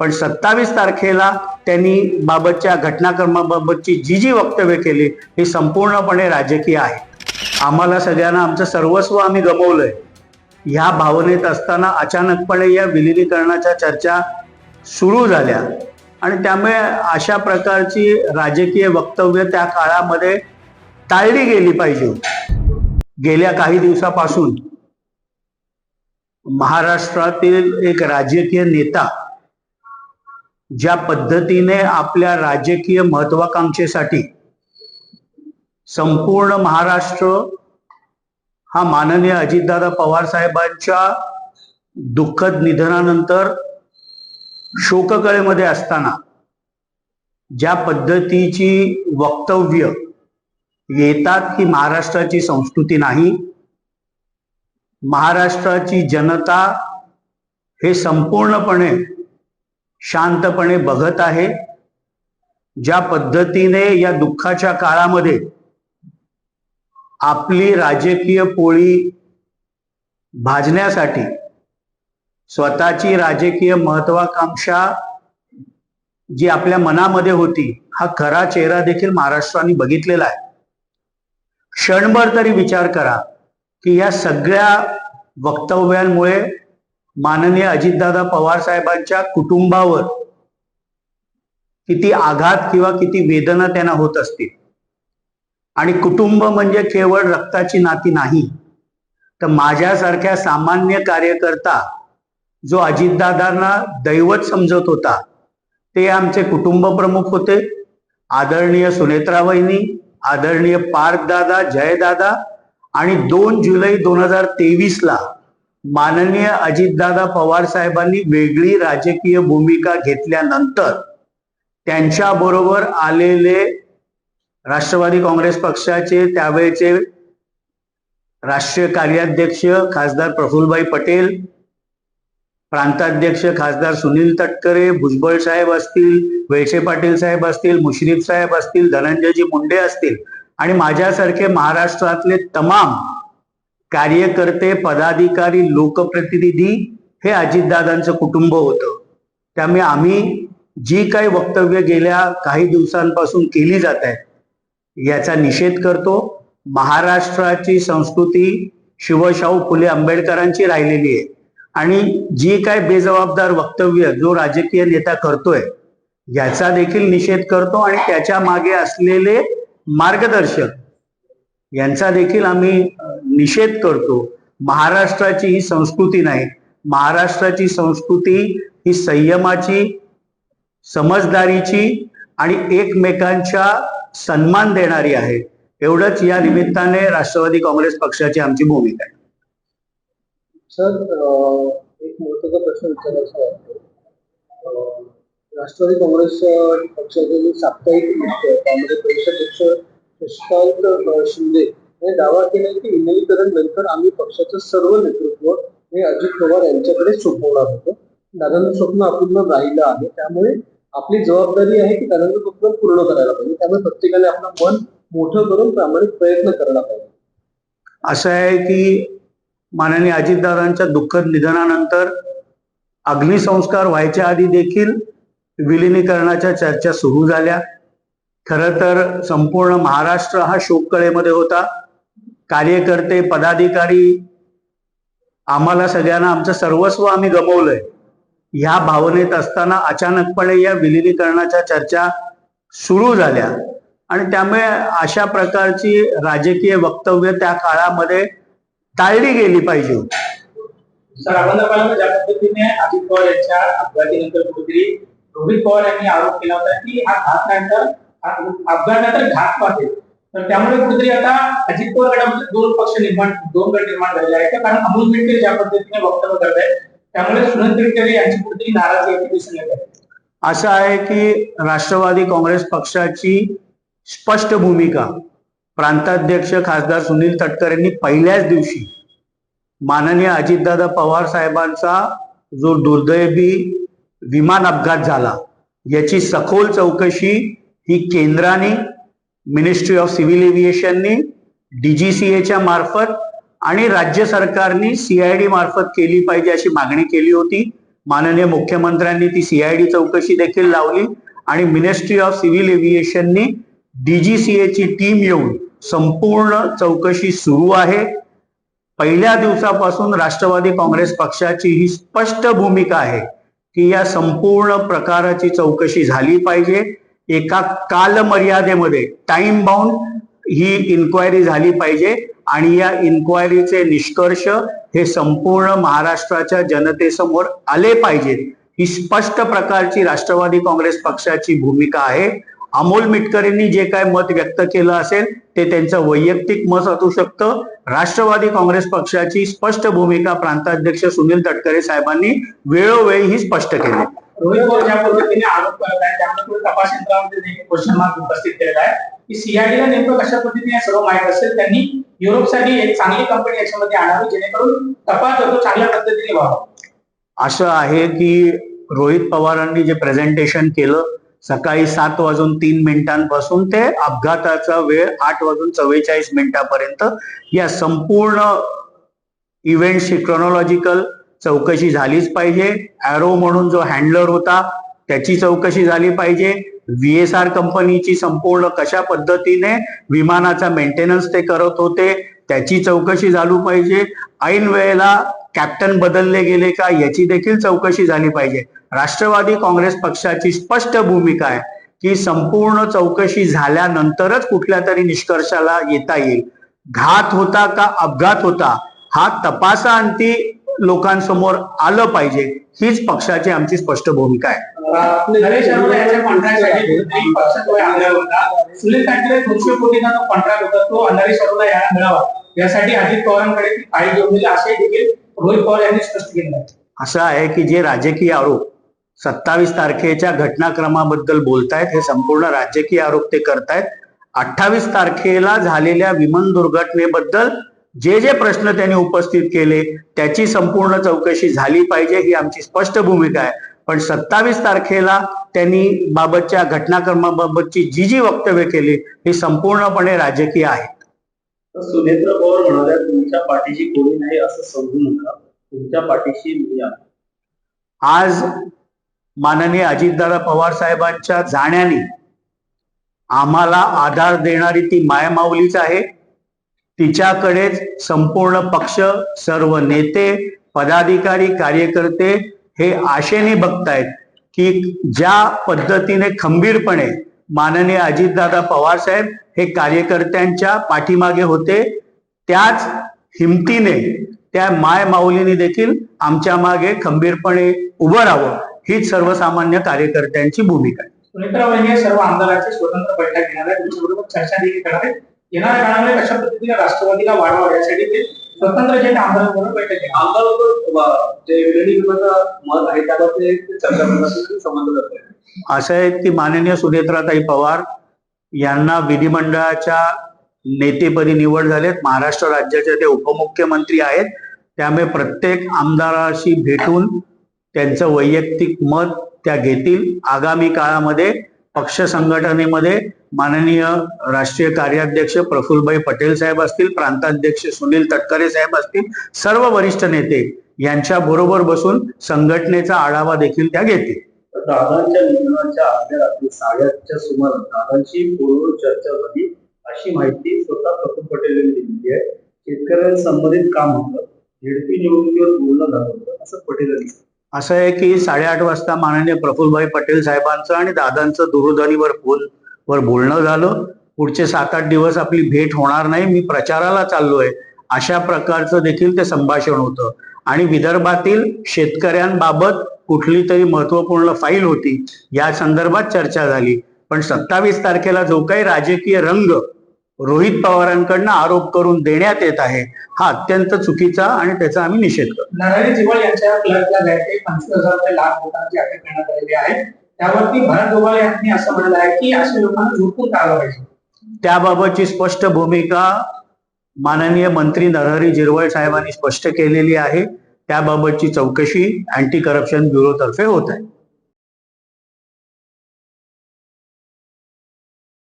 पण सत्तावीस तारखेला त्यांनी बाबतच्या घटनाक्रमाबाबतची जी जी वक्तव्य केली ही संपूर्णपणे राजकीय आहे. आम्हाला सगळ्यांना आमचं सर्वस्व आम्ही गमवलंय. ह्या भावनेत असताना अचानकपणे या विलिनीकरणाच्या चर्चा सुरू झाल्या. आणि त्यामुळे अशा प्रकारची राजकीय वक्तव्य त्या काळामध्ये टाळली गेली पाहिजे गेल्या काही दिवसापासून महाराष्ट्रातील एक राजकीय नेता ज्या पद्धतीने आपल्या राजकीय महत्वाकांक्षेसाठी संपूर्ण महाराष्ट्र हा माननीय अजितदादा पवार साहेबांच्या दुःखद निधनानंतर शोककळेमध्ये असताना ज्या पद्धतीची वक्तव्य येतात ही महाराष्ट्राची संस्कृती नाही महाराष्ट्राची जनता हे संपूर्णपणे शांतपणे बघत आहे. ज्या पद्धतीने या दुःखाच्या काळामध्ये आपली राजकीय पोळी भाजण्यासाठी स्वतःची राजकीय महत्वाकांक्षा जी आपल्या मनामध्ये होती हा खरा चेहरा देखील महाराष्ट्राने बघितलेला आहे. क्षणभर तरी विचार करा की या सगळ्या वक्तव्यांमुळे माननीय अजितदादा पवार साहेबांच्या कुटुंबावर किती आघात किंवा किती वेदना त्यांना होत असतील. आणि कुटुंब म्हणजे केवळ रक्ताची नाती नाही तर माझ्यासारख्या सामान्य कार्यकर्ता जो अजितदादांना दैवत समजत होता ते आमचे कुटुंब प्रमुख होते. आदरणीय सुनेत्रा वहिनी आदरणीय पार्क दादा जयदादा आणि दोन जुलै दोन हजार तेवीसला माननीय अजितदादा पवार साहेबांनी वेगळी राजकीय भूमिका घेतल्यानंतर त्यांच्या बरोबर आलेले राष्ट्रवादी काँग्रेस पक्षाचे त्यावेळेचे राष्ट्रीय कार्याध्यक्ष खासदार प्रफुल्लभाई पटेल प्रांताध्यक्ष खासदार सुनील तटकरे भुजबळ साहेब असतील वेळशे पाटील साहेब असतील मुश्रीफ साहेब असतील धनंजयजी मुंडे असतील आणि माझ्यासारखे महाराष्ट्रातले तमाम कार्यकर्ते पदाधिकारी लोकप्रतिनिधी हे अजितदादांचं कुटुंब होतं. त्यामुळे आम्ही जी काही वक्तव्य गेल्या काही दिवसांपासून केली जात आहेत याचा निषेध करतो. महाराष्ट्राची संस्कृती शिवशाहू फुले आंबेडकरांची राहिलेली आहे. आणि जी काय बेजबाबदार वक्तव्य जो राजकीय नेता करतोय याचा देखील निषेध करतो आणि त्याच्यामागे असलेले मार्गदर्शक यांचा देखील आम्ही निषेध करतो. महाराष्ट्राची ही संस्कृती नाही. महाराष्ट्राची संस्कृती ही संयमाची समजदारीची आणि एकमेकांच्या सन्मान देणारी आहे. एवढंच या निमित्ताने राष्ट्रवादी काँग्रेस पक्षाची आमची भूमिका आहे. सर एक महत्त्वाचा प्रश्न विचारायचा वाटतो राष्ट्रवादी काँग्रेस पक्षाचे जे साप्ताहिक त्यामध्ये प्रदेशाध्यक्ष शशिकांत शिंदे यांनी दावा केला की विलिनीकरण नंतर आम्ही पक्षाचं सर्व नेतृत्व हे अजित पवार यांच्याकडे सोपवणार होतं. दादांचं स्वप्न अपूर्ण राहिलं आहे. त्यामुळे आपली जबाबदारी आहे की दादांचं स्वप्न पूर्ण करायला पाहिजे. त्यामुळे प्रत्येकाने आपलं मन मोठं करून प्रामाणिक प्रयत्न करायला पाहिजे. असं आहे की माननीय अजितदादांच्या दुःखद निधनानंतर अग्निसंस्कार व्हायच्या आधी देखील विलिनीकरणाच्या चर्चा सुरू झाल्या. खरं तर संपूर्ण महाराष्ट्र हा शोककळेमध्ये होता. कार्यकर्ते पदाधिकारी आम्हाला सगळ्यांना आमचं सर्वस्व आम्ही गमवलंय. ह्या भावनेत असताना अचानकपणे या विलिनीकरणाच्या चर्चा सुरू झाल्या. आणि त्यामुळे अशा प्रकारची राजकीय वक्तव्य त्या काळामध्ये टाळली गेली पाहिजे सर आपण ज्या पद्धतीने अजित पवार यांच्या अपघातीनंतर कुठेतरी रोहित पवार यांनी आरोप केला होता की हा घात नंतर अपघातानंतर घात वाटेल. तर त्यामुळे कुठेतरी आता अजित पवार गटामध्ये दोन पक्ष निर्माण दोन गट निर्माण झालेले आहेत. कारण अमोल मिटकरी ज्या पद्धतीने वक्तव्य करत आहेत त्यामुळे सुनील गडकरी यांची कुठेतरी नाराजी याची दिसून येत आहे. असं आहे की राष्ट्रवादी काँग्रेस पक्षाची स्पष्ट भूमिका प्रांताध्यक्ष खासदार सुनील तटकर यांनी पहिल्याच दिवशी माननीय अजितदादा पवार साहेबांचा जो दुर्दैवी विमान अपघात झाला याची सखोल चौकशी ही केंद्राने मिनिस्ट्री ऑफ सिव्हिल एव्हिएशननी डीजीसीएच्या मार्फत आणि राज्य सरकारने सीआयडी मार्फत केली पाहिजे अशी मागणी केली होती. माननीय मुख्यमंत्र्यांनी ती सीआयडी चौकशी देखील लावली आणि मिनिस्ट्री ऑफ सिव्हिल एव्हिएशननी डीजीसीएची टीम येऊन संपूर्ण चौकशी सुरू आहे. पहिल्या दिवसापासून राष्ट्रवादी काँग्रेस पक्षाची ही स्पष्ट भूमिका आहे की या संपूर्ण प्रकाराची चौकशी झाली पाहिजे. एका कालमर्यादेमध्ये टाइम बाउंड ही इन्क्वायरी झाली पाहिजे आणि या इन्क्वायरीचे निष्कर्ष हे संपूर्ण महाराष्ट्राच्या जनतेसमोर आले पाहिजेत ही स्पष्ट प्रकारची राष्ट्रवादी काँग्रेस पक्षाची भूमिका आहे. अमोल मिटकरींनी जे काय मत व्यक्त केलं असेल ते त्यांचं वैयक्तिक मत असू शकतं. राष्ट्रवादी काँग्रेस पक्षाची स्पष्ट भूमिका प्रांताध्यक्ष सुनील तटकरे साहेबांनी वेळोवेळी ही स्पष्ट केली. रोहित पवार ज्या पद्धतीने आरोप करत आहे त्यामुळे तपास यंत्रामध्ये देखील क्वेश्चन मार्क उपस्थित केलेला आहे. की सीआयडीला नेमकं कशा पद्धतीने हे सर्व माहीत असेल त्यांनी युरोपसाठी एक चांगली कंपनी याच्यामध्ये आणावी जेणेकरून तपास जो चांगल्या पद्धतीने व्हावा. असं आहे की रोहित पवारांनी जे प्रेझेंटेशन केलं सकाळी सात वाजून तीन मिनिटांपासून ते अपघाताचा वेळ आठ वाजून चव्वेचाळीस मिनिटापर्यंत. या संपूर्ण इव्हेंटची क्रोनॉलॉजिकल चौकशी झालीच पाहिजे. ॲरो म्हणून जो हँडलर होता त्याची चौकशी झाली पाहिजे. व्हीएसआर कंपनीची संपूर्ण कशा पद्धतीने विमानाचा मेंटेनन्स ते करत होते त्याची चौकशी झाली पाहिजे. ऐन वेळेला कॅप्टन बदलले गेले का याची देखील चौकशी झाली पाहिजे. राष्ट्रवादी काँग्रेस पक्षाची स्पष्ट भूमिका आहे की संपूर्ण चौकशी झाल्यानंतरच कुठल्या तरी निष्कर्षाला येता येईल. घात होता का अपघात होता हा तपासाअंती लोकांसमोर आलं पाहिजे हीच पक्षाची आमची स्पष्ट भूमिका आहे. असं आहे की जे राजकीय आरोप सत्तावीस तारखेच्या घटनाक्रमाबद्दल बोलतायत हे संपूर्ण राजकीय आरोप ते करतायत. अठ्ठावीस तारखेला झालेल्या विमान दुर्घटनेबद्दल जे जे प्रश्न त्यांनी उपस्थित केले त्याची संपूर्ण चौकशी झाली पाहिजे ही आमची स्पष्ट भूमिका आहे. पण सत्तावीस तारखेला त्यांनी बाबतच्या घटनाक्रमाबाबतची जी जी वक्तव्य केली ही संपूर्णपणे राजकीय आहे. तर सुनेत्र पवार म्हणाल्या तुमच्या पाठीशी कोणी नाही असं समजू नका. तुमच्या पाठीशी मी आज माननीय अजितदादा पवार साहेबांच्या जाण्याने आम्हाला आधार देणारी ती मायमाऊलीच आहे. तिच्याकडेच संपूर्ण पक्ष सर्व नेते पदाधिकारी कार्यकर्ते हे आशेने बघतायत की ज्या पद्धतीने खंबीरपणे माननीय अजितदादा पवार साहेब हे कार्यकर्त्यांच्या पाठीमागे होते त्याच हिमतीने त्या माय माऊलीने देखील आमच्या मागे खंबीरपणे उभं राहावं हीच सर्वसामान्य कार्यकर्त्यांची भूमिका आहे. सुनेत्रा सर्व आमदारांची स्वतंत्र बैठक घेणार आहे तुमच्याबरोबर चर्चा देखील करणार आहे येणाऱ्या काळामध्ये कशा पद्धतीने राष्ट्रवादीला वाढवावं यासाठी ते स्वतंत्र जे आमदारांबरोबर बैठक घेणार. आमदार लोक जे विलिनीकरणाचं मत आहे त्याबाबत चर्चा करण्यासाठी संबंध करते असं आहे की माननीय सुनेत्राताई पवार यांना विधिमंडळाच्या नेतेपदी निवड झालेत. महाराष्ट्र राज्याचे ते उपमुख्यमंत्री आहेत. त्यामुळे प्रत्येक आमदाराशी भेटून त्यांचं वैयक्तिक मत त्या घेतील. आगामी काळामध्ये पक्ष संघटनेमध्ये माननीय राष्ट्रीय कार्याध्यक्ष प्रफुल्लभाई पटेल साहेब असतील प्रांताध्यक्ष सुनील तटकरे साहेब असतील सर्व वरिष्ठ नेते यांच्या बरोबर बसून संघटनेचा आढावा देखील त्या घेतील. तर दादांच्या निधनाच्या आदल्या रात्री साडेआठच्या सुमारास दादांची पूर्व चर्चा झाली. अशी माहिती स्वतः प्रफुल पटेल यांनी दिलेली आहे. शेतकऱ्यांना संबंधित काम होतं. झेडपी निवडणुकीवर बोलणं झालं होतं असं पटेल यांनी सांगितलं. असं आहे की साडेआठ वाजता माननीय प्रफुल्लभाई पटेल साहेबांचं आणि दादांचं दूरध्वनीवर फोन वर बोलणं झालं. पुढचे सात आठ दिवस आपली भेट होणार नाही. मी प्रचाराला चाललोय. अशा प्रकारचं देखील ते संभाषण होतं. आणि विदर्भातील शेतकऱ्यांबाबत कुठली तरी महत्त्वपूर्ण फाईल होती. या संदर्भात चर्चा झाली. पण सत्तावीस तारखेला जो काही राजकीय रंग रोहित पवारांकडनं आरोप करून देण्यात येत आहे. हा अत्यंत चुकीचा आणि त्याचा आम्ही निषेध करतो. नरहरी जिवळ यांच्या क्लर्कला द्यायचे पंचवीस हजार रुपये लाख लोकांची अटक करण्यात आलेली आहे. त्यावरती भरत गोगाल यांनी असं म्हटलं आहे की अशा लोकांना झोपून काढलं पाहिजे त्याबाबतची स्पष्ट भूमिका माननीय मंत्री नरहरी जिरवळ साहेबांनी स्पष्ट केलेली आहे. त्याबाबतची चौकशी अँटी करप्शन ब्युरोतर्फे होत आहे.